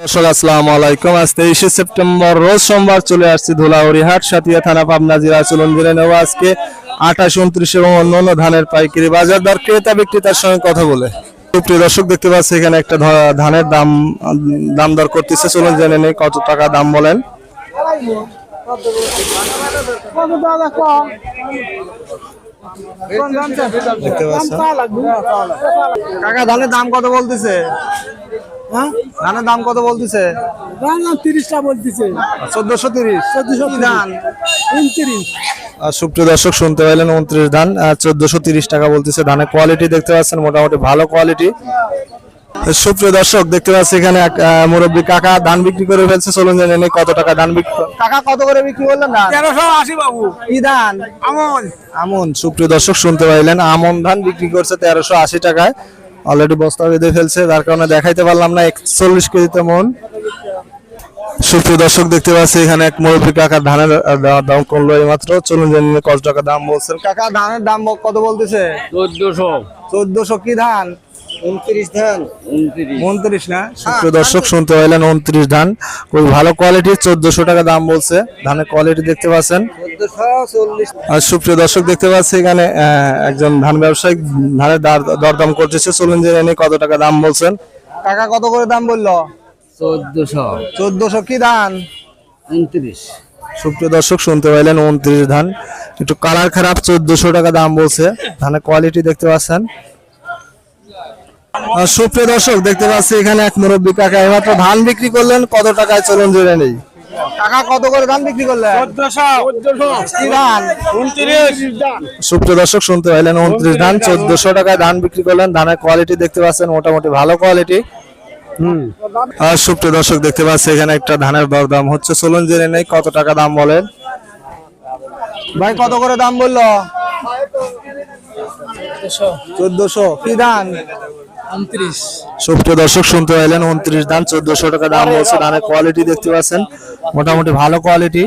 দর্শক আসসালামু আলাইকুম। আজ তেইশে সেপ্টেম্বর রোজ সোমবার চলে আসছি ধুলাউড়ি হাট সাতিয়া থানা পাবনা জেলা চলন জেলে নেব আজকে আঠাশ উনত্রিশ এবং অন্যান্য ধানের পাইকারি বাজার দর। ক্রেতা বিক্রেতার সঙ্গে কথা বলে। সুপ্রিয় দর্শক দেখতে পাচ্ছি এখানে একটা ধানের দাম দাম দর করতেছে। চলুন জেনে নেই কত টাকা দাম বলেন। কাকা ধানের দাম কত বলতেছে? ধানের দাম কত বলতেছে? তিরিশটা বলতেছে। চোদ্দশো তিরিশ। চোদ্দশো ধান উনত্রিশ। সুপ্রিয় দর্শক শুনতে পাইলেন উনত্রিশ ধান চোদ্দশো তিরিশ টাকা বলতেছে। ধানের কোয়ালিটি দেখতে পাচ্ছেন মোটামুটি ভালো কোয়ালিটি সুপ্রিয় দর্শক দেখতে পাচ্ছি এখানে এক মুরব্বী কাকা ধান বিক্রি করে ফেলছে। চলুন জেনে নেই কত টাকা ধান বিক্রি কাকা কত করে বিক্রি করলেন ধান? তেরোশো আশি বাবু। কি ধান? আমন। আমন। সুপ্রিয় দর্শক শুনতে পাইলেন আমন ধান বিক্রি করছে তেরোশো আশি টাকায়। অলরেডি বস্তা বেঁধে ফেলছে যার কারণে দেখাইতে পারলাম না একচল্লিশ কেজিতে মন। সুপ্রিয় দর্শক দেখতে পাচ্ছি এখানে এক মুরব্বী কাকা ধানের দাম করল এই মাত্র চলুন জেনে কত টাকা দাম বলছেন। কাকা ধানের দাম কত বলতেছে? চোদ্দশো। চোদ্দশো কি ধান? উনত্রিশ ধান। উনত্রিশ। উনত্রিশ না? সুপ্রিয় দর্শক শুনতে পাইলেন উনত্রিশ ধান। খুবই ভালো কোয়ালিটি চোদ্দশো টাকা দাম বলছে। ধানের কোয়ালিটি দেখতে পাচ্ছেন। আর সুপ্রিয় দর্শক দেখতে পাচ্ছি এখানে একজন ধান ব্যবসায়ী ধানের দার- দরদাম করতেছে। চলুন জেনে নিই কত টাকা দাম বলছেন। কাকা কত করে দাম বলল? চোদ্দশো। চোদ্দশো কি ধান? উনত্রিশ। সুপ্রিয় দর্শক শুনতে পাইলেন উনত্রিশ ধান। একটু কালার খারাপ চোদ্দশো টাকা দাম বলছে। ধানের কোয়ালিটি দেখতে পাচ্ছেন। আর সুপ্রিয় দর্শক দেখতে পাচ্ছি এখানে এক মুরব্বী কাকা এইমাত্র ধান বিক্রি করলেন। কত টাকায় চলুন জেনে নেই। কাকা কত করে ধান বিক্রি করলেন সুপ্রিয় দর্শক শুনতে পাইলেন উনত্রিশ ধান চোদ্দশো টাকায় ধান বিক্রি করলেন। ধানের কোয়ালিটি দেখতে পাচ্ছেন মোটামুটি ভালো কোয়ালিটি আর সুপ্রিয় দর্শক দেখতে পাচ্ছি এখানে একটা ধানের দরদাম হচ্ছে। চলুন জেনে নেই কত টাকা দাম বলেন। ভাই কত করে দাম বলল? চোদ্দশো। কি ধান? সুপ্রিয় দর্শক, শুনতে পাইলেন উনত্রিশ ধান চোদ্দশো টাকা দাম বলছে ধানের কোয়ালিটি দেখতে পাচ্ছেন। মোটামুটি ভালো কোয়ালিটি